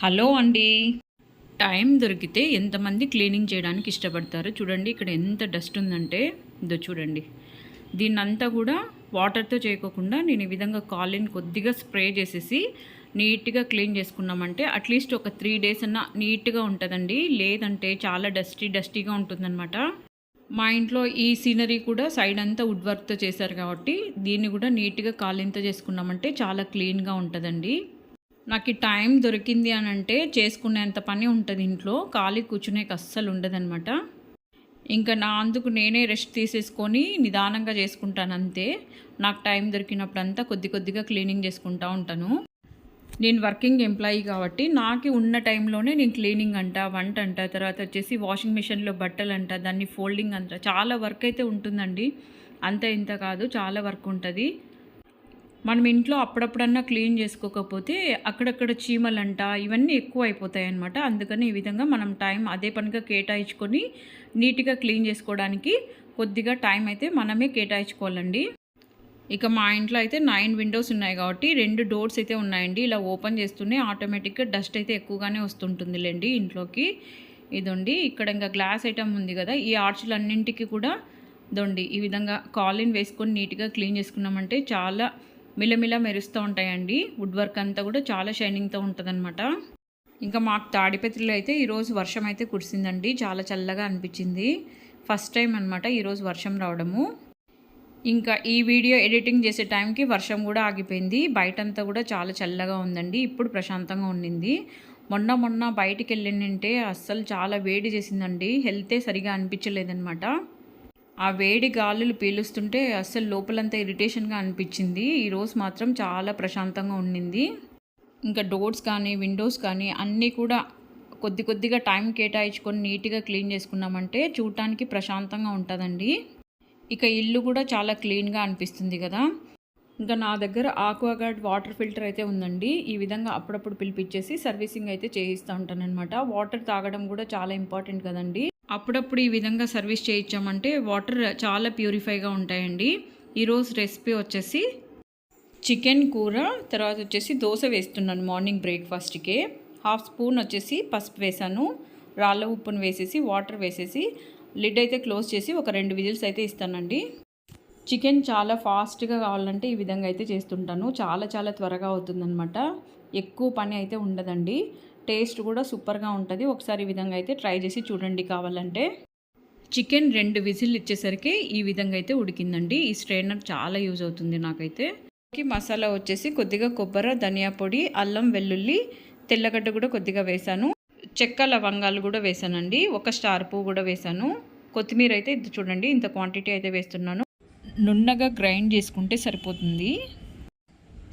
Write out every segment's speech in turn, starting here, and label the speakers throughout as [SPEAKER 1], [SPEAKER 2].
[SPEAKER 1] Hello అండి. Time దొరికితే ఎంతమంది క్లీనింగ్ చేయడానికి ఇష్టపడతారు? చూడండి ఇక్కడ ఎంత డస్ట్ ఉందంటే ఇదో చూడండి. దీన్నంతా కూడా వాటర్తో చేయకోకుండా నేను ఈ విధంగా కాలిన్ కొద్దిగా స్ప్రే చేసేసి నీట్గా క్లీన్ చేసుకున్నామంటే అట్లీస్ట్ ఒక త్రీ డేస్ అన్న నీట్గా ఉంటుందండి. లేదంటే చాలా డస్టీ డస్టీగా ఉంటుందన్నమాట. మా ఇంట్లో ఈ సీనరీ కూడా సైడ్ అంతా వుడ్ వర్క్తో చేశారు కాబట్టి దీన్ని కూడా నీట్గా కాలింతో చేసుకున్నామంటే చాలా క్లీన్గా ఉంటుందండి. నాకు ఈ టైం దొరికింది అని అంటే చేసుకునేంత పని ఉంటుంది ఇంట్లో. ఖాళీ కూర్చునేకి అస్సలు ఉండదనమాట ఇంకా నా అందుకు నేనే రెస్ట్ తీసేసుకొని నిదానంగా చేసుకుంటాను అంతే. నాకు టైం దొరికినప్పుడు అంతా కొద్ది కొద్దిగా క్లీనింగ్ చేసుకుంటూ ఉంటాను. నేను వర్కింగ్ ఎంప్లాయీ కాబట్టి నాకు ఉన్న టైంలోనే నేను క్లీనింగ్ అంట వంట అంట తర్వాత వచ్చేసి వాషింగ్ మిషన్లో బట్టలు అంట దాన్ని ఫోల్డింగ్ అంట చాలా వర్క్ అయితే ఉంటుందండి. అంత ఇంత కాదు చాలా వర్క్ ఉంటుంది. మనం ఇంట్లో అప్పుడప్పుడన్నా క్లీన్ చేసుకోకపోతే అక్కడక్కడ చీమలంట ఇవన్నీ ఎక్కువ అయిపోతాయి అనమాట అందుకని ఈ విధంగా మనం టైం అదే పనిగా కేటాయించుకొని నీట్గా క్లీన్ చేసుకోవడానికి కొద్దిగా టైం అయితే మనమే కేటాయించుకోవాలండి. ఇక మా ఇంట్లో అయితే నైన్ విండోస్ ఉన్నాయి కాబట్టి రెండు డోర్స్ అయితే ఉన్నాయండి. ఇలా ఓపెన్ చేస్తూనే ఆటోమేటిక్గా డస్ట్ అయితే ఎక్కువగానే వస్తుంటుందిలేండి ఇంట్లోకి. ఇదండి ఇక్కడ ఇంకా గ్లాస్ ఐటమ్ ఉంది కదా ఈ ఆర్చులన్నింటికి కూడా దొండి ఈ విధంగా కాలిన్ వేసుకొని నీట్గా క్లీన్ చేసుకున్నామంటే చాలా మిలమిల మెరుస్తూ ఉంటాయండి. వుడ్ వర్క్ అంతా కూడా చాలా షైనింగ్తో ఉంటుందన్నమాట. ఇంకా మాకు తాడిపత్రిలో అయితే ఈరోజు వర్షం అయితే కురిసిందండి. చాలా చల్లగా అనిపించింది. ఫస్ట్ టైం అనమాట ఈరోజు వర్షం రావడము. ఇంకా ఈ వీడియో ఎడిటింగ్ చేసే టైంకి వర్షం కూడా ఆగిపోయింది. బయటంతా కూడా చాలా చల్లగా ఉందండి. ఇప్పుడు ప్రశాంతంగా ఉండింది. మొన్న మొన్న బయటికి వెళ్ళింటే అస్సలు చాలా వేడి చేసిందండి. హెల్తే సరిగా అనిపించలేదన్నమాట. ఆ వేడి గాలులు పీలుస్తుంటే అస్సలు లోపలంతా ఇరిటేషన్గా అనిపించింది. ఈరోజు మాత్రం చాలా ప్రశాంతంగా ఉండింది. ఇంకా డోర్స్ కానీ విండోస్ కానీ అన్నీ కూడా కొద్ది కొద్దిగా టైం కేటాయించుకొని నీట్గా క్లీన్ చేసుకున్నామంటే చూడటానికి ప్రశాంతంగా ఉంటుందండి. ఇక ఇల్లు కూడా చాలా క్లీన్గా అనిపిస్తుంది కదా. ఇంకా నా దగ్గర ఆక్వాగార్డ్ వాటర్ ఫిల్టర్ అయితే ఉందండి. ఈ విధంగా అప్పుడప్పుడు పిలిపించేసి సర్వీసింగ్ అయితే చేయిస్తూ ఉంటానన్నమాట. వాటర్ తాగడం కూడా చాలా ఇంపార్టెంట్ కదండి. అప్పుడప్పుడు ఈ విధంగా సర్వీస్ చేయించామంటే వాటర్ చాలా ప్యూరిఫైగా ఉంటాయండి. ఈరోజు రెసిపీ వచ్చేసి చికెన్ కూర తర్వాత వచ్చేసి దోశ వేస్తున్నాను మార్నింగ్ బ్రేక్ఫాస్ట్కే. హాఫ్ స్పూన్ వచ్చేసి పసుపు వేసాను. రాళ్ళ ఉప్పును వేసేసి వాటర్ వేసేసి లిడ్ అయితే క్లోజ్ చేసి ఒక రెండు విజిల్స్ అయితే ఇస్తానండి. చికెన్ చాలా ఫాస్ట్గా కావాలంటే ఈ విధంగా అయితే చేస్తుంటాను. చాలా చాలా త్వరగా అవుతుందన్నమాట. ఎక్కువ పని అయితే ఉండదండి. టేస్ట్ కూడా సూపర్గా ఉంటుంది. ఒకసారి ఈ విధంగా అయితే ట్రై చేసి చూడండి కావాలంటే. చికెన్ రెండు విజిల్ ఇచ్చేసరికి ఈ విధంగా అయితే ఉడికిందండి. ఈ స్ట్రైనర్ చాలా యూజ్ అవుతుంది నాకైతే. మసాలా వచ్చేసి కొద్దిగా కొబ్బరి ధనియా పొడి అల్లం వెల్లుల్లి తెల్లగడ్డ కూడా కొద్దిగా వేశాను చెక్క లవంగాలు కూడా వేసానండి. ఒక స్టార్ పువ్వు కూడా వేసాను. కొత్తిమీర అయితే ఇది చూడండి ఇంత క్వాంటిటీ అయితే వేస్తున్నాను. నున్నగా గ్రైండ్ చేసుకుంటే సరిపోతుంది.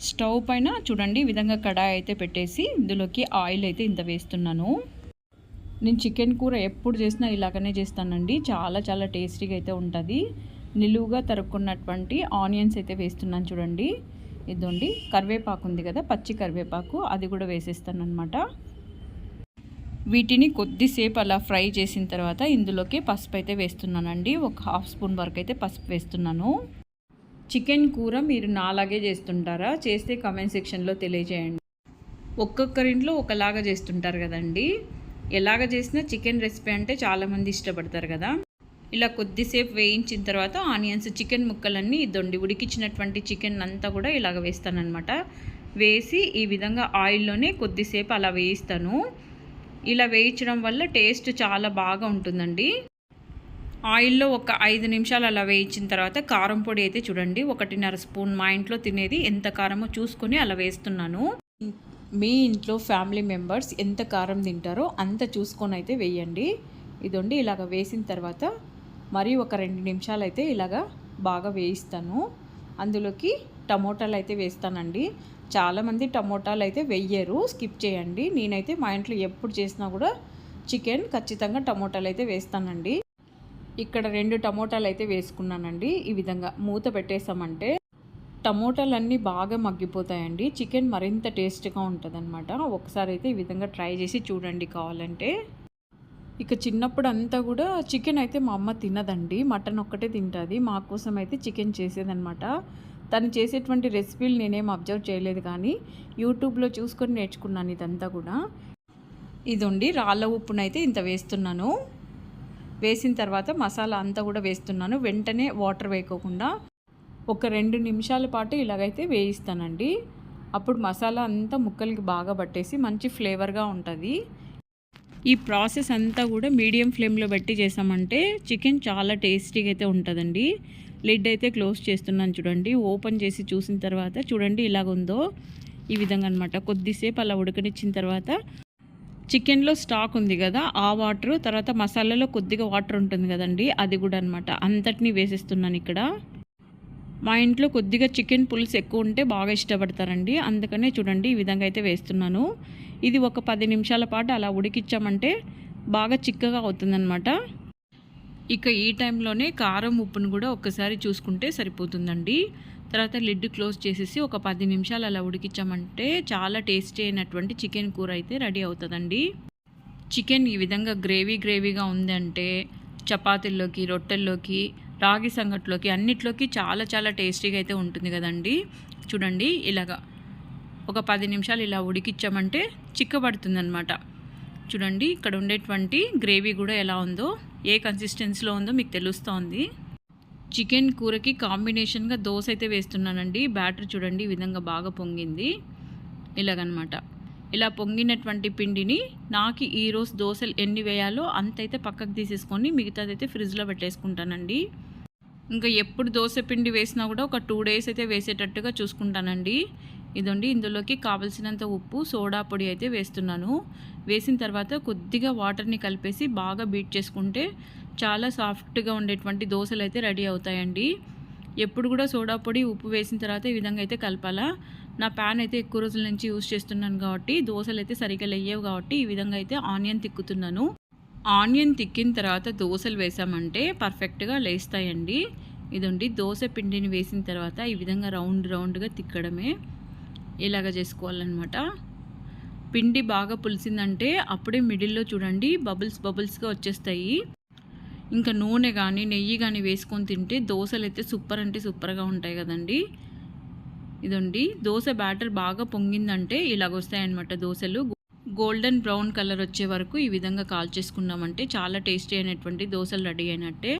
[SPEAKER 1] స్టవ్ పైన చూడండి ఈ విధంగా కడాయి అయితే పెట్టేసి ఇందులోకి ఆయిల్ అయితే ఇంత వేస్తున్నాను. నేను చికెన్ కూర ఎప్పుడు చేసినా ఇలాగనే చేస్తానండి. చాలా చాలా టేస్టీగా అయితే ఉంటుంది. నిలువుగా తరుక్కున్నటువంటి ఆనియన్స్ అయితే వేస్తున్నాను చూడండి. ఇదండి కరివేపాకు ఉంది కదా పచ్చి కరివేపాకు అది కూడా వేసేస్తాను అనమాట వీటిని కొద్దిసేపు అలా ఫ్రై చేసిన తర్వాత ఇందులోకి పసుపు అయితే వేస్తున్నానండి. ఒక హాఫ్ స్పూన్ వరకు అయితే పసుపు వేస్తున్నాను. చికెన్ కూర మీరు నాలాగే చేస్తుంటారా? చేస్తే కామెంట్ సెక్షన్లో తెలియజేయండి. ఒక్కొక్కరింట్లో ఒకలాగా చేస్తుంటారు కదండి. ఎలాగ చేసినా చికెన్ రెసిపీ అంటే చాలామంది ఇష్టపడతారు కదా. ఇలా కొద్దిసేపు వేయించిన తర్వాత ఆనియన్స్ చికెన్ ముక్కలన్నీ దొండి ఉడికించినటువంటి చికెన్ అంతా కూడా ఇలాగ వేస్తానమాట వేసి ఈ విధంగా ఆయిల్లోనే కొద్దిసేపు అలా వేయిస్తాను. ఇలా వేయించడం వల్ల టేస్ట్ చాలా బాగా ఉంటుందండి. ఆయిల్లో ఒక ఐదు నిమిషాలు అలా వేయించిన తర్వాత కారం పొడి అయితే చూడండి ఒకటిన్నర స్పూన్ మా ఇంట్లో తినేది. ఎంత కారమో చూసుకొని అలా వేస్తున్నాను. మీ ఇంట్లో ఫ్యామిలీ మెంబర్స్ ఎంత కారం తింటారో అంత చూసుకొని అయితే వేయండి. ఇదండి ఇలాగ వేసిన తర్వాత మరి ఒక రెండు నిమిషాలు అయితే ఇలాగ బాగా వేయిస్తాను. అందులోకి టమోటాలు అయితే వేస్తానండి. చాలామంది టమోటాలు అయితే వెయ్యరు స్కిప్ చేయండి. నేనైతే మా ఇంట్లో ఎప్పుడు చేసినా కూడా చికెన్ ఖచ్చితంగా టమోటాలు అయితే వేస్తానండి. ఇక్కడ రెండు టమోటాలు అయితే వేసుకున్నానండి. ఈ విధంగా మూత పెట్టేసామంటే టమోటాలన్నీ బాగా మగ్గిపోతాయండి. చికెన్ మరింత టేస్ట్గా ఉంటుంది అనమాట ఒకసారి అయితే ఈ విధంగా ట్రై చేసి చూడండి కావాలంటే. ఇక చిన్నప్పుడు అంతా కూడా చికెన్ అయితే మా అమ్మ తినదండి. మటన్ ఒక్కటే తింటుంది. మా కోసం అయితే చికెన్ చేసేదనమాట తను చేసేటువంటి రెసిపీలు నేనేం అబ్జర్వ్ చేయలేదు కానీ యూట్యూబ్లో చూసుకొని నేర్చుకున్నాను ఇదంతా కూడా. ఇదండి రాళ్ళ ఉప్పునైతే ఇంత వేస్తున్నాను. వేసిన తర్వాత మసాలా అంతా కూడా వేస్తున్నాను. వెంటనే వాటర్ వేయకోకుండా ఒక రెండు నిమిషాల పాటు ఇలాగైతే వేయిస్తానండి. అప్పుడు మసాలా అంతా ముక్కలకి బాగా పట్టేసి మంచి ఫ్లేవర్గా ఉంటుంది. ఈ ప్రాసెస్ అంతా కూడా మీడియం ఫ్లేమ్లో పెట్టి చేసామంటే చికెన్ చాలా టేస్టీగా అయితే ఉంటుందండి. లిడ్ అయితే క్లోజ్ చేస్తున్నాను చూడండి. ఓపెన్ చేసి చూసిన తర్వాత చూడండి ఇలాగ ఉందో ఈ విధంగా అనమాట కొద్దిసేపు అలా ఉడకనిచ్చిన తర్వాత చికెన్లో స్టాక్ ఉంది కదా ఆ వాటర్ తర్వాత మసాలాలో కొద్దిగా వాటర్ ఉంటుంది కదండి అది కూడా అనమాట అంతటినీ వేసేస్తున్నాను ఇక్కడ. మా ఇంట్లో కొద్దిగా చికెన్ పులుసు ఎక్కువ ఉంటే బాగా ఇష్టపడతారండి. అందుకనే చూడండి ఈ విధంగా అయితే వేస్తున్నాను. ఇది ఒక పది నిమిషాల పాటు అలా ఉడికిచ్చామంటే బాగా చిక్కగా అవుతుందన్నమాట. ఇక ఈ టైంలోనే కారం ఉప్పును కూడా ఒక్కసారి చూసుకుంటే సరిపోతుందండి. తర్వాత లిడ్ క్లోజ్ చేసేసి ఒక పది నిమిషాలు అలా ఉడికించామంటే చాలా టేస్టీ అయినటువంటి చికెన్ కూర అయితే రెడీ అవుతుందండి. చికెన్ ఈ విధంగా గ్రేవీ గ్రేవీగా ఉందంటే చపాతీల్లోకి రొట్టెల్లోకి రాగి సంగట్లోకి అన్నిట్లోకి చాలా చాలా టేస్టీగా అయితే ఉంటుంది కదండి. చూడండి ఇలాగా ఒక పది నిమిషాలు ఇలా ఉడికిచ్చామంటే చిక్కబడుతుందనమాట చూడండి ఇక్కడ ఉండేటువంటి గ్రేవీ కూడా ఎలా ఉందో ఏ కన్సిస్టెన్సీలో ఉందో మీకు తెలుస్తోంది. చికెన్ కూరకి కాంబినేషన్గా దోశ అయితే వేస్తున్నానండి. బ్యాటర్ చూడండి ఈ విధంగా బాగా పొంగింది. ఇలాగనమాట. ఇలా పొంగినటువంటి పిండిని నాకు ఈరోజు దోశలు ఎన్ని వేయాలో అంతైతే పక్కకు తీసేసుకొని మిగతాదైతే ఫ్రిడ్జ్లో పెట్టేసుకుంటానండి. ఇంకా ఎప్పుడు దోశ పిండి వేసినా కూడా ఒక టూ డేస్ అయితే వేసేటట్టుగా చూసుకుంటానండి. ఇదండి ఇందులోకి కావలసినంత ఉప్పు సోడా పొడి అయితే వేస్తున్నాను. వేసిన తర్వాత కొద్దిగా వాటర్ని కలిపేసి బాగా బీట్ చేసుకుంటే చాలా సాఫ్ట్గా ఉండేటువంటి దోశలు అయితే రెడీ అవుతాయండి. ఎప్పుడు కూడా సోడా పొడి ఉప్పు వేసిన తర్వాత ఈ విధంగా అయితే కలపాలా. నా ప్యాన్ అయితే ఎక్కువ రోజుల నుంచి యూస్ చేస్తున్నాను కాబట్టి దోశలు అయితే సరిగ్గా లేయవు కాబట్టి ఈ విధంగా అయితే ఆనియన్ తిక్కుతున్నాను. ఆనియన్ తిక్కిన తర్వాత దోశలు వేసామంటే పర్ఫెక్ట్గా లేస్తాయండి. ఇదండి దోశ పిండిని వేసిన తర్వాత ఈ విధంగా రౌండ్ రౌండ్గా తిక్కడమే ఇలాగ చేసుకోవాలన్నమాట. పిండి బాగా పులిసిందంటే అప్పుడే మిడిల్లో చూడండి బబుల్స్ బబుల్స్గా వచ్చేస్తాయి. ఇంకా నూనె కానీ నెయ్యి కానీ వేసుకొని తింటే దోశలు అయితే సూపర్ అంటే సూపర్గా ఉంటాయి కదండి. ఇదండి. దోశ బ్యాటర్ బాగా పొంగిందంటే ఇలాగొస్తాయన్నమాట దోశలు. గోల్డెన్ బ్రౌన్ కలర్ వచ్చే వరకు ఈ విధంగా కాల్చేసుకున్నామంటే చాలా టేస్టీ అయినటువంటి దోశలు రెడీ అయినట్టే.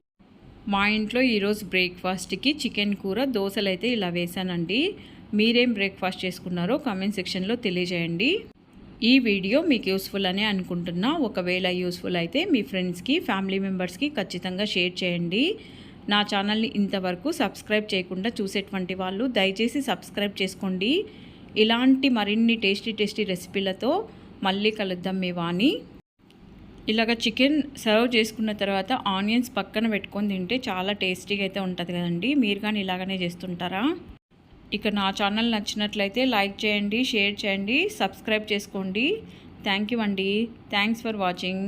[SPEAKER 1] మా ఇంట్లో ఈరోజు బ్రేక్ఫాస్ట్కి చికెన్ కూర దోశలు అయితే ఇలా వేసానండి మీరేం బ్రేక్ఫాస్ట్ చేసుకున్నారో కామెంట్ సెక్షన్లో తెలియజేయండి. ఈ వీడియో మీకు యూస్ఫుల్ అనే అనుకుంటున్నా. ఒకవేళ యూస్ఫుల్ అయితే మీ ఫ్రెండ్స్కి ఫ్యామిలీ మెంబర్స్కి ఖచ్చితంగా షేర్ చేయండి. నా ఛానల్ని ఇంతవరకు సబ్స్క్రైబ్ చేయకుండా చూసేటువంటి వాళ్ళు దయచేసి సబ్స్క్రైబ్ చేసుకోండి. ఇలాంటి మరిన్ని టేస్టీ టేస్టీ రెసిపీలతో మళ్ళీ కలుద్దాం మీ వాణి. ఇలాగ చికెన్ సర్వ్ చేసుకున్న తర్వాత ఆనియన్స్ పక్కన పెట్టుకొని తింటే చాలా టేస్టీగా అయితే ఉంటుంది కదండి. మీరు కానీ ఇలాగనే చేస్తుంటారా? ఇక నా ఛానల్ నచ్చినట్లయితే లైక్ చేయండి షేర్ చేయండి సబ్స్క్రైబ్ చేసుకోండి. థ్యాంక్ యూ అండి. Thanks for watching.